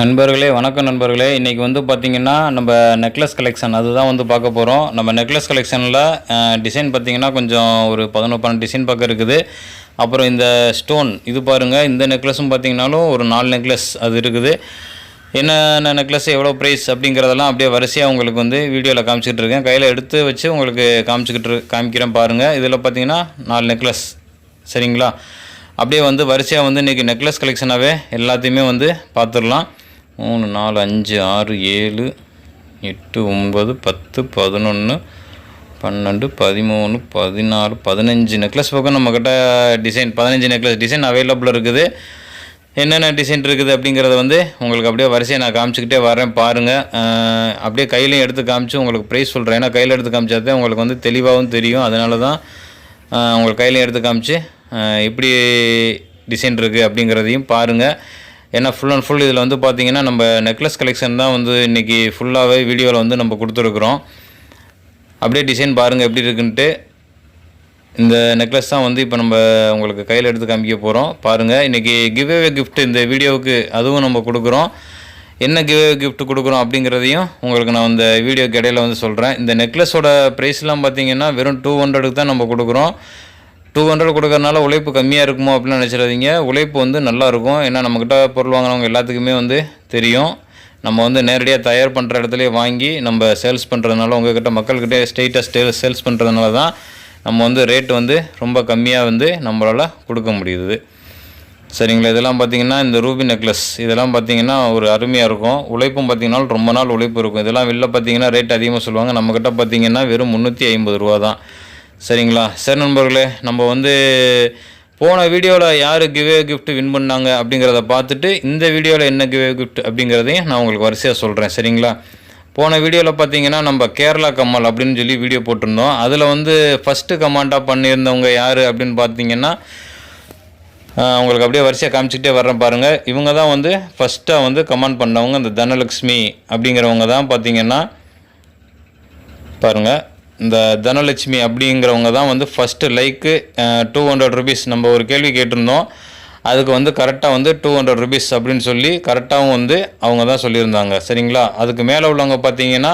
நண்பர்களே வணக்கம் நண்பர்களே. இன்றைக்கி வந்து பார்த்திங்கன்னா நம்ம நெக்லஸ் கலெக்ஷன் அதுதான் வந்து பார்க்க போகிறோம் நம்ம நெக்லஸ் கலெக்ஷனில் டிசைன் பார்த்திங்கன்னா கொஞ்சம் ஒரு பதினொரு பன்னெண்டு டிசைன் பக்கம் இருக்குது. அப்புறம் இந்த ஸ்டோன் இது பாருங்கள் இந்த நெக்லஸும் பார்த்திங்கனாலும் ஒரு நாலு நெக்லஸ் அது இருக்குது. என்னென்ன நெக்லஸ் எவ்வளோ ப்ரைஸ் அப்படிங்கிறதெல்லாம் அப்படியே வரிசையாக உங்களுக்கு வந்து வீடியோவில் காமிச்சிக்கிட்டு இருக்கேன். கையில் எடுத்து வச்சு உங்களுக்கு காமிச்சிக்கிட்டு காமிக்கிறேன் பாருங்கள் இதில் பார்த்தீங்கன்னா நாலு நெக்லஸ் சரிங்களா? அப்படியே வந்து வரிசையாக வந்து இன்றைக்கி நெக்லஸ் கலெக்ஷனாகவே எல்லாத்தையுமே வந்து பார்த்துடலாம் மூணு நாலு அஞ்சு ஆறு ஏழு எட்டு ஒம்பது பத்து பதினொன்று பன்னெண்டு பதிமூணு பதினாலு பதினஞ்சு நெக்லஸ் பக்கம். நம்மக்கிட்ட டிசைன் பதினஞ்சு நெக்லஸ் டிசைன் அவைலபிள் இருக்குது. என்னென்ன டிசைன் இருக்குது அப்படிங்கிறத வந்து உங்களுக்கு அப்படியே வரிசையை நான் காமிச்சிக்கிட்டே வரேன். பாருங்கள் அப்படியே கையிலையும் எடுத்து காமிச்சு உங்களுக்கு ப்ரைஸ் சொல்கிறேன் ஏன்னா கையில் எடுத்து காமிச்சாதே உங்களுக்கு வந்து தெளிவாகவும் தெரியும். அதனால தான் உங்களுக்கு கையிலையும் எடுத்து காமிச்சு எப்படி டிசைன் இருக்குது அப்படிங்கிறதையும் பாருங்கள் ஏன்னா ஃபுல் அண்ட் ஃபுல் இதில் வந்து பார்த்தீங்கன்னா நம்ம நெக்லஸ் கலெக்ஷன் தான் வந்து இன்றைக்கி ஃபுல்லாகவே வீடியோவில் வந்து நம்ம கொடுத்துருக்குறோம். அப்படியே டிசைன் பாருங்கள் எப்படி இருக்குன்ட்டு. இந்த நெக்லஸ் தான் வந்து இப்போ நம்ம உங்களுக்கு கையில் எடுத்து காமிக்க போகிறோம் பாருங்கள் இன்றைக்கி கிவ்அவே கிஃப்ட் இந்த வீடியோவுக்கு அதுவும் நம்ம கொடுக்குறோம். என்ன கிவ்அவே கிஃப்ட் கொடுக்குறோம் அப்படிங்கிறதையும் உங்களுக்கு நான் இந்த வீடியோக்கு இடையில வந்து சொல்கிறேன் இந்த நெக்லஸோட ப்ரைஸ்லாம் பார்த்தீங்கன்னா வெறும் டூ ஹண்ட்ரடுக்கு தான் நம்ம கொடுக்குறோம். டூ ஹண்ட்ரட் கொடுக்கறனால உழைப்பு கம்மியாக இருக்குமோ அப்படின்னு நினச்சிடாதீங்க. உழைப்பு வந்து நல்லா இருக்கும். ஏன்னா நம்மக்கிட்ட பொருள் வாங்கினவங்க எல்லாத்துக்குமே வந்து தெரியும். நம்ம வந்து நேரடியாக தயார் பண்ணுற இடத்துலையே வாங்கி நம்ம சேல்ஸ் பண்ணுறதுனால உங்கள்கிட்ட மக்கள்கிட்ட ஸ்ட்ரெயிட்டாக ஸ்டே சேல்ஸ் பண்ணுறதுனால தான் நம்ம வந்து ரேட் வந்து ரொம்ப கம்மியாக வந்து நம்மளால் கொடுக்க முடியுது. சரிங்களா? இதெல்லாம் பார்த்தீங்கன்னா இந்த ரூபி நெக்லஸ் இதெல்லாம் பார்த்தீங்கன்னா ஒரு அருமையாக இருக்கும். உழைப்பும் பார்த்தீங்கன்னா ரொம்ப நாள் உழைப்பு இருக்கும். இதெல்லாம் வெளில பார்த்தீங்கன்னா ரேட் அதிகமாக சொல்லுவாங்க. நம்மக்கிட்ட பார்த்தீங்கன்னா வெறும் முந்நூற்றி ஐம்பது ரூபா தான். சரிங்களா? சரி நண்பர்களே நம்ம வந்து போன வீடியோவில் யார் கிவே கிஃப்ட் வின் பண்ணாங்க அப்படிங்கிறத பார்த்துட்டு இந்த வீடியோவில் என்ன கிவே கிஃப்ட் அப்படிங்கிறதையும் நான் உங்களுக்கு வரிசையாக சொல்கிறேன் சரிங்களா? போன வீடியோவில் பார்த்தீங்கன்னா நம்ம கேரளா கம்மல் அப்படின்னு சொல்லி வீடியோ போட்டிருந்தோம். அதில் வந்து ஃபஸ்ட்டு கமாண்டாக பண்ணியிருந்தவங்க யார் அப்படின்னு பார்த்தீங்கன்னா உங்களுக்கு அப்படியே வரிசையாக காமிச்சிக்கிட்டே வர்றேன் பாருங்கள் இவங்க தான் வந்து ஃபஸ்ட்டாக வந்து கமெண்ட் பண்ணவங்க இந்த தனலக்ஷ்மி அப்படிங்கிறவங்க தான் பார்த்தீங்கன்னா பாருங்கள் இந்த தனலட்சுமி அப்படிங்கிறவங்க தான் வந்து first like two hundred rupees நம்ம ஒரு கேள்வி கேட்டிருந்தோம். அதுக்கு வந்து கரெக்டாக வந்து டூ ஹண்ட்ரட் ருபீஸ் அப்படின்னு சொல்லி கரெக்டாகவும் வந்து அவங்க தான் சொல்லியிருந்தாங்க. சரிங்களா? அதுக்கு மேலே உள்ளவங்க பார்த்தீங்கன்னா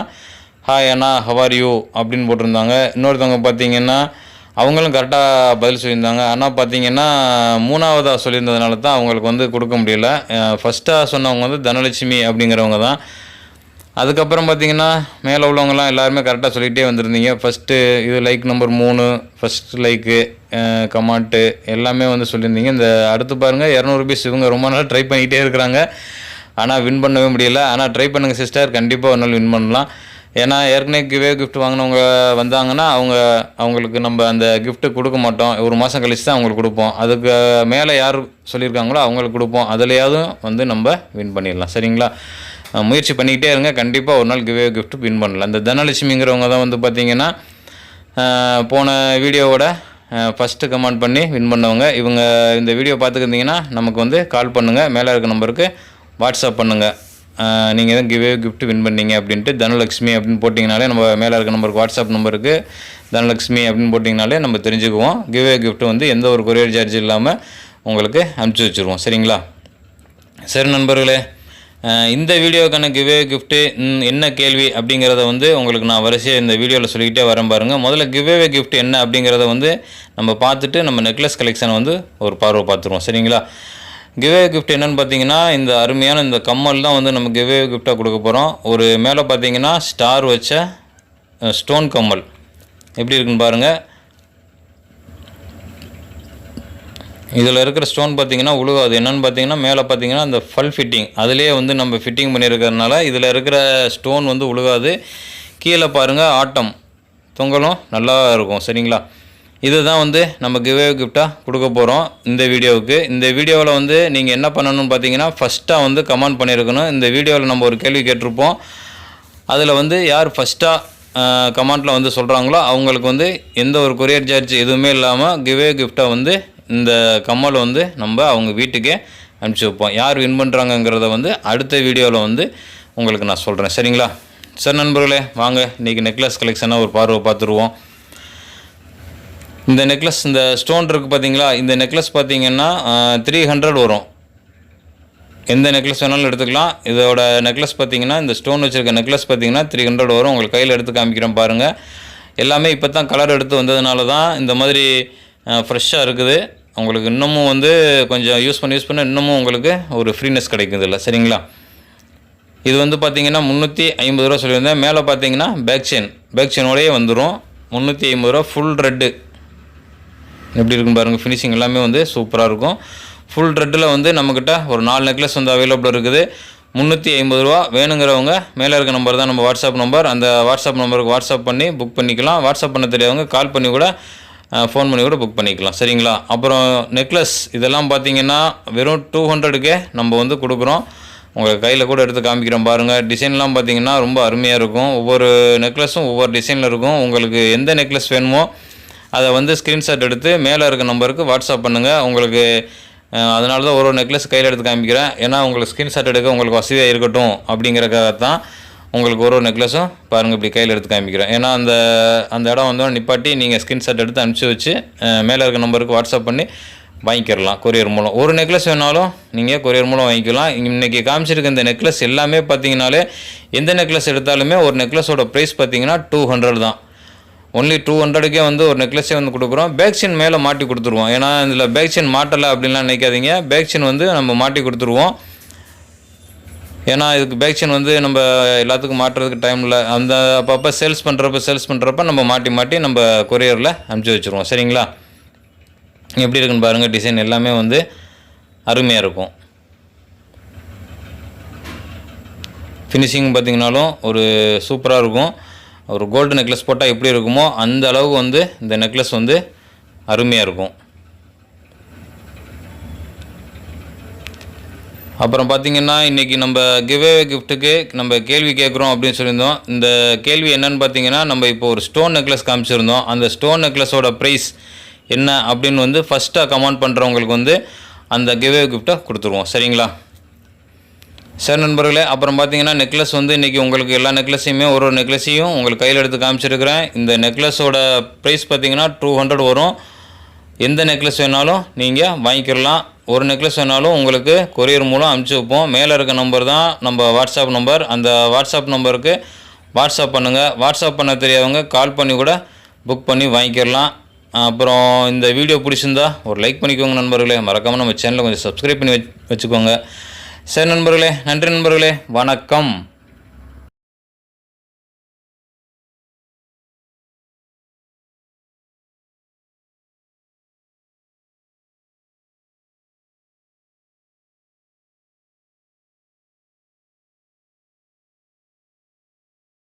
ஹாய் அண்ணா ஹவார் யூ அப்படின்னு போட்டிருந்தாங்க. இன்னொருத்தவங்க பார்த்தீங்கன்னா அவங்களும் கரெக்டாக பதில் சொல்லியிருந்தாங்க. ஆனால் பார்த்தீங்கன்னா மூணாவதாக சொல்லியிருந்ததுனால தான் அவங்களுக்கு வந்து கொடுக்க முடியல. ஃபஸ்ட்டாக சொன்னவங்க வந்து தனலட்சுமி அப்படிங்கிறவங்க தான். அதுக்கப்புறம் பார்த்தீங்கன்னா மேலே உள்ளவங்கலாம் எல்லாருமே கரெக்டாக சொல்லிகிட்டே வந்திருந்தீங்க. ஃபஸ்ட்டு இது லைக் நம்பர் மூணு ஃபஸ்ட் லைக்கு கமாண்ட்டு எல்லாமே வந்து சொல்லியிருந்தீங்க. இந்த அடுத்து பாருங்கள் இரநூறு பீஸ் இவங்க ரொம்ப நாள் ட்ரை பண்ணிக்கிட்டே இருக்கிறாங்க. ஆனால் வின் பண்ணவே முடியல. ஆனால் ட்ரை பண்ணுங்கள் சிஸ்டர் கண்டிப்பாக ஒரு நாள் வின் பண்ணலாம். ஏன்னா ஏற்கனவே கிவே கிஃப்ட் வாங்கினவங்க வந்தாங்கன்னா அவங்க அவங்களுக்கு நம்ம அந்த கிஃப்ட்டு கொடுக்க மாட்டோம். ஒரு மாதம் கழிச்சு தான் அவங்களுக்கு கொடுப்போம். அதுக்கு மேலே யார் சொல்லியிருக்காங்களோ அவங்களுக்கு கொடுப்போம். அதுலையாவது வந்து நம்ம வின் பண்ணிடலாம். சரிங்களா? முயற்சி பண்ணிக்கிட்டே இருங்க. கண்டிப்பாக ஒரு நாள் கிவே கிஃப்ட்டு வின் பண்ணலாம். இந்த தனலட்சுமிங்கிறவங்க தான் வந்து பார்த்தீங்கன்னா போன வீடியோவோட ஃபஸ்ட்டு கமெண்ட் பண்ணி வின் பண்ணவங்க. இவங்க இந்த வீடியோ பார்த்துக்கிருந்தீங்கன்னா நமக்கு வந்து கால் பண்ணுங்கள் மேலே இருக்க நம்பருக்கு வாட்ஸ்அப் பண்ணுங்கள் நீங்கள் எதுவும் கிவே கிஃப்ட் வின் பண்ணீங்க அப்படின்ட்டு தனலட்சுமி அப்படின்னு போட்டிங்கனாலே நம்ம மேலே இருக்க நம்பருக்கு வாட்ஸ்அப் நம்பருக்கு தனலட்சுமி அப்படின்னு போட்டிங்கனாலே நம்ம தெரிஞ்சுக்குவோம். கிவே கிஃப்ட் வந்து எந்த ஒரு கொரியர் சார்ஜ் இல்லாமல் உங்களுக்கு அனுப்பிச்சி வச்சுருவோம். சரிங்களா? சரி நண்பர்களே இந்த வீடியோக்கான கிவே கிஃப்ட்டு என்ன கேள்வி அப்படிங்கிறத வந்து உங்களுக்கு நான் வரிசையாக இந்த வீடியோவில் சொல்லிக்கிட்டே வரேன் பாருங்கள் முதல்ல கிவ்வே கிஃப்ட் என்ன அப்படிங்கிறத வந்து நம்ம பார்த்துட்டு நம்ம நெக்லஸ் கலெக்ஷன் வந்து ஒரு பார்வை பார்த்துருவோம். சரிங்களா? கிவ்வே கிஃப்ட் என்னென்னு பார்த்தீங்கன்னா இந்த அருமையான இந்த கம்மல் தான் வந்து நம்ம கிவ்வே கிஃப்டாக கொடுக்க போகிறோம் ஒரு மேலே பார்த்தீங்கன்னா ஸ்டார் வச்ச ஸ்டோன் கம்மல். எப்படி இருக்குன்னு பாருங்கள் இதில் இருக்கிற ஸ்டோன் பார்த்தீங்கன்னா உழுகாது. என்னென்னு பார்த்தீங்கன்னா மேலே பார்த்தீங்கன்னா அந்த ஃபல் ஃபிட்டிங் அதுலேயே வந்து நம்ம ஃபிட்டிங் பண்ணியிருக்கிறதுனால இதில் இருக்கிற ஸ்டோன் வந்து உழுகாது. கீழே பாருங்கள் ஆட்டம். தொங்கலும் நல்லா இருக்கும். சரிங்களா? இதுதான் வந்து நம்ம கிவே கிஃப்டாக கொடுக்க போகிறோம் இந்த வீடியோவுக்கு. இந்த வீடியோவில் வந்து நீங்கள் என்ன பண்ணணும்னு பார்த்தீங்கன்னா ஃபஸ்ட்டாக வந்து கமெண்ட் பண்ணியிருக்கணும். இந்த வீடியோவில் நம்ம ஒரு கேள்வி கேட்டிருப்போம். அதில் வந்து யார் ஃபஸ்ட்டாக கமெண்ட்டில் வந்து சொல்கிறாங்களோ அவங்களுக்கு வந்து எந்த ஒரு கொரியர் சார்ஜ் எதுவுமே இல்லாமல் கிவே கிஃப்டாக வந்து இந்த கம்மல் வந்து நம்ம அவங்க வீட்டுக்கே அனுப்பிச்சி வைப்போம். யார் வின் பண்ணுறாங்கங்கிறத வந்து அடுத்த வீடியோவில் வந்து உங்களுக்கு நான் சொல்கிறேன் சரிங்களா? சார் நண்பர்களே வாங்க. இன்றைக்கி நெக்லஸ் கலெக்ஷனாக ஒரு பார்வை பார்த்துருவோம். இந்த நெக்லஸ் இந்த ஸ்டோன் இருக்குது பார்த்தீங்களா இந்த நெக்லஸ் பார்த்தீங்கன்னா த்ரீ ஹண்ட்ரட் வரும். எந்த நெக்லஸ் வேணாலும் எடுத்துக்கலாம். இதோட நெக்லஸ் பார்த்தீங்கன்னா இந்த ஸ்டோன் வச்சுருக்க நெக்லஸ் பார்த்தீங்கன்னா த்ரீ ஹண்ட்ரட் வரும். உங்களுக்கு கையில் எடுத்து காமிக்கிறேன் பாருங்கள் எல்லாமே இப்போ தான் கலர் எடுத்து வந்ததுனால தான் இந்த மாதிரி ஃப்ரெஷ்ஷாக இருக்குது. உங்களுக்கு இன்னமும் வந்து கொஞ்சம் யூஸ் பண்ணி யூஸ் பண்ண இன்னமும் உங்களுக்கு ஒரு ஃப்ரீனஸ் கிடைக்குதுல்ல சரிங்களா? இது வந்து பார்த்தீங்கன்னா முந்நூற்றி ஐம்பது ரூபா சொல்லியிருந்தேன். மேலே பார்த்தீங்கன்னா பேக் செயின் பேக் செயினோடையே வந்துடும் முந்நூற்றி ஐம்பது ரூபா ஃபுல் ரெட்டு எப்படி இருக்குன்னு பாருங்கள் ஃபினிஷிங் எல்லாமே வந்து சூப்பராக இருக்கும். ஃபுல் ரெட்டில் வந்து நம்மக்கிட்ட ஒரு நாலு நெக்லஸ் வந்து அவைலபிள் இருக்குது. முந்நூற்றி ஐம்பது ரூபா வேணுங்கிறவங்க மேலே இருக்க நம்பர் தான் நம்ம வாட்ஸ்அப் நம்பர் அந்த வாட்ஸ்அப் நம்பருக்கு வாட்ஸ்அப் பண்ணி புக் பண்ணிக்கலாம். வாட்ஸ்அப் பண்ண தெரியாதவங்க கால் பண்ணி கூட ஃபோன் பண்ணி கூட புக் பண்ணிக்கலாம். சரிங்களா? அப்புறம் நெக்லஸ் இதெல்லாம் பார்த்தீங்கன்னா வெறும் டூ ஹண்ட்ரடுக்கே நம்ம வந்து கொடுக்குறோம். உங்கள் கையில் கூட எடுத்து காமிக்கிறோம் பாருங்கள் டிசைன்லாம் பார்த்தீங்கன்னா ரொம்ப அருமையாக இருக்கும். ஒவ்வொரு நெக்லஸும் ஒவ்வொரு டிசைனில் இருக்கும். உங்களுக்கு எந்த நெக்லஸ் வேணுமோ அதை வந்து ஸ்க்ரீன்ஷாட் எடுத்து மேலே இருக்க நம்பருக்கு வாட்ஸ்அப் பண்ணுங்கள் உங்களுக்கு அதனால தான் ஒரு ஒரு நெக்லஸ் கையில் எடுத்து காமிக்கிறேன். ஏன்னா உங்களுக்கு ஸ்க்ரீன்ஷாட் எடுக்க உங்களுக்கு வசதியாக இருக்கட்டும் அப்படிங்கிறக்காக தான் உங்களுக்கு ஒரு ஒரு நெக்லஸும் பாருங்கள் இப்படி கையில் எடுத்து காமிக்கிறேன். ஏன்னா அந்த அந்த இடம் வந்தோம் நிப்பாட்டி நீங்கள் ஸ்கிரீன்ஷாட் எடுத்து அனுப்பிச்சி வச்சு மேலே இருக்க நம்பருக்கு வாட்ஸ்அப் பண்ணி வாங்கிக்கிறலாம் கொரியர் மூலம். ஒரு நெக்லஸ் வேணாலும் நீங்கள் கொரியர் மூலம் வாங்கிக்கலாம். இன்றைக்கி காமிச்சிருக்க இந்த நெக்லஸ் எல்லாமே பார்த்தீங்கனாலே எந்த நெக்லஸ் எடுத்தாலுமே ஒரு நெக்லஸோட ப்ரைஸ் பார்த்தீங்கன்னா டூ ஹண்ட்ரட் தான். ஒன்லி டூ ஹண்ட்ரடுக்கே வந்து ஒரு நெக்லஸே வந்து கொடுக்குறோம். பேக் செயின் மேலே மாட்டி கொடுத்துருவோம். ஏன்னா இதில் பேக் செயின் மாட்டலை அப்படின்லாம் நினைக்காதீங்க. பேக் செயின் வந்து நம்ம மாட்டி கொடுத்துருவோம். ஏன்னா இதுக்கு பேக் வந்து நம்ம எல்லாத்துக்கும் மாட்டுறதுக்கு டைம் இல்லை. அந்த அப்பப்போ சேல்ஸ் பண்ணுறப்ப சேல்ஸ் பண்ணுறப்ப நம்ம மாட்டி மாட்டி நம்ம கொரியரில் அனுப்பிச்சி வச்சுருவோம். சரிங்களா? எப்படி இருக்குன்னு பாருங்கள் டிசைன் எல்லாமே வந்து அருமையாக இருக்கும். ஃபினிஷிங் பார்த்தீங்கனாலும் ஒரு சூப்பராக இருக்கும். ஒரு கோல்டு நெக்லஸ் போட்டால் எப்படி இருக்குமோ அந்த அளவுக்கு வந்து இந்த நெக்லஸ் வந்து அருமையாக இருக்கும். அப்புறம் பார்த்தீங்கன்னா இன்றைக்கி நம்ம கிவ்வே கிஃப்ட்டுக்கு நம்ம கேள்வி கேட்குறோம் அப்படின்னு சொல்லியிருந்தோம். இந்த கேள்வி என்னன்னு பார்த்தீங்கன்னா நம்ம இப்போ ஒரு ஸ்டோன் நெக்லஸ் காமிச்சிருந்தோம். அந்த ஸ்டோன் நெக்லஸோட ப்ரைஸ் என்ன அப்படின்னு வந்து ஃபஸ்ட்டாக கமெண்ட் பண்ணுறவங்களுக்கு வந்து அந்த கிவ்வே கிஃப்ட்டை கொடுத்துருவோம். சரிங்களா? சரி நண்பர்களே அப்புறம் பார்த்தீங்கன்னா நெக்லஸ் வந்து இன்றைக்கி உங்களுக்கு எல்லா நெக்லஸையுமே ஒரு ஒரு நெக்லஸையும் உங்களுக்கு கையில் எடுத்து காமிச்சிருக்கிறேன். இந்த நெக்லஸோட ப்ரைஸ் பார்த்தீங்கன்னா டூ ஹண்ட்ரட் வரும். எந்த நெக்லஸ் வேணாலும் நீங்கள் வாங்கிக்கிடலாம் ஒரு நெக்லஸ் வேணாலும் உங்களுக்கு கொரியர் மூலம் அனுப்பிச்சி வைப்போம். மேலே இருக்க நம்பர் தான் நம்ம வாட்ஸ்அப் நம்பர் அந்த வாட்ஸ்அப் நம்பருக்கு வாட்ஸ்அப் பண்ணுங்கள் வாட்ஸ்அப் பண்ண தெரியாதவங்க கால் பண்ணி கூட புக் பண்ணி வாங்கிக்கிடலாம் அப்புறம் இந்த வீடியோ பிடிச்சிருந்தா ஒரு லைக் பண்ணிக்கோங்க நண்பர்களே. மறக்காமல் நம்ம சேனலை கொஞ்சம் சப்ஸ்கிரைப் பண்ணி வச்சுக்கோங்க. சரி நண்பர்களே நன்றி நண்பர்களே. வணக்கம்.